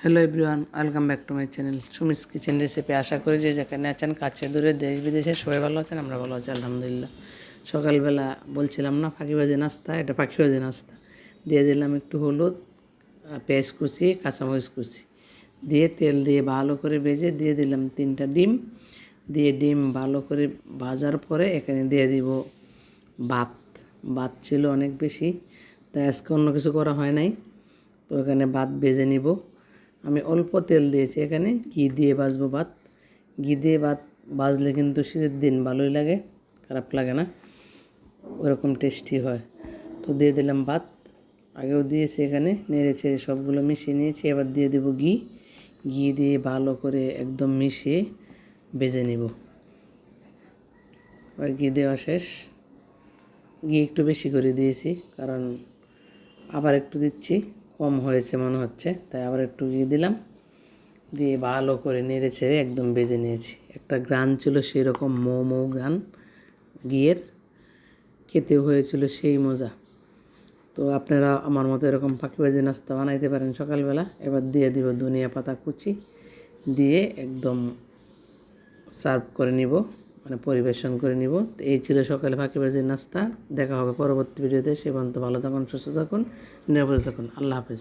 Hello everyone welcome back to my channel Sumi's kitchen recipe আশা করি যে যেখানে আছেন, কাছে দূরে, দেশ বিদেশে সবাই ভালো আছেন, আমরা ভালো আছি, আলহামদুলিল্লাহ। সকালবেলা বলছিলাম না ফাঁকিবাজি নাস্তা, এটা পাখিবাজি নাস্তা। দিয়ে দিলাম একটু হলুদ পেঁয়াজ কুচি, কাঁচামরিচ কুচি। দিয়ে তেল দিয়ে ভালো করে ভেজে দিয়ে দিলাম তিনটা ডিম। দিয়ে ডিম ভালো করে ভাজার পরে এখানে দিয়ে দিব ভাত। ভাত ছিল অনেক বেশি, তাই আজকে অন্য কিছু করা হয় নাই। তো এখানে ভাত ভেজে নিব। আমি অল্প তেল দিয়েছি এখানে। ঘি দিয়ে বাজবো ভাত। ঘি দিয়ে ভাত বাজলে কিন্তু শীতের দিন ভালোই লাগে, খারাপ লাগে না। ওরকম টেস্টি হয়। তো দিয়ে দিলাম ভাত। আগেও দিয়েছি এখানে, নেড়ে চেড়ে সবগুলো মিশিয়ে নিয়েছি। এবার দিয়ে দেবো ঘি। ঘি দিয়ে ভালো করে একদম মিশিয়ে বেজে নিব। এবার ঘি দেওয়া শেষ। ঘি একটু বেশি করে দিয়েছি, কারণ আবার একটু দিচ্ছি। কম হয়েছে মনে হচ্ছে, তাই আবার একটু ঘি দিলাম। দিয়ে ভালো করে নেড়ে ছেড়ে একদম বেজে নিয়েছি। একটা গ্রান ছিল সেই রকম মো গ্রান গিয়ের খেতে হয়েছিল সেই মজা। তো আপনারা আমার মতো এরকম পাখি ভাজি নাস্তা বানাইতে পারেন সকালবেলা। এবার দিয়ে দিব ধনিয়া পাতা কুচি, দিয়ে একদম সার্ভ করে নিব। মানে পরিবেশন করে নিব। তো এই ছিল সকালে ফাঁকি বাজির নাস্তা। দেখা হবে পরবর্তী ভিডিওতে। সে পর্যন্ত ভালো থাকুন, সুস্থ থাকুন, নিরাপদে থাকুন। আল্লাহ হাফেজ।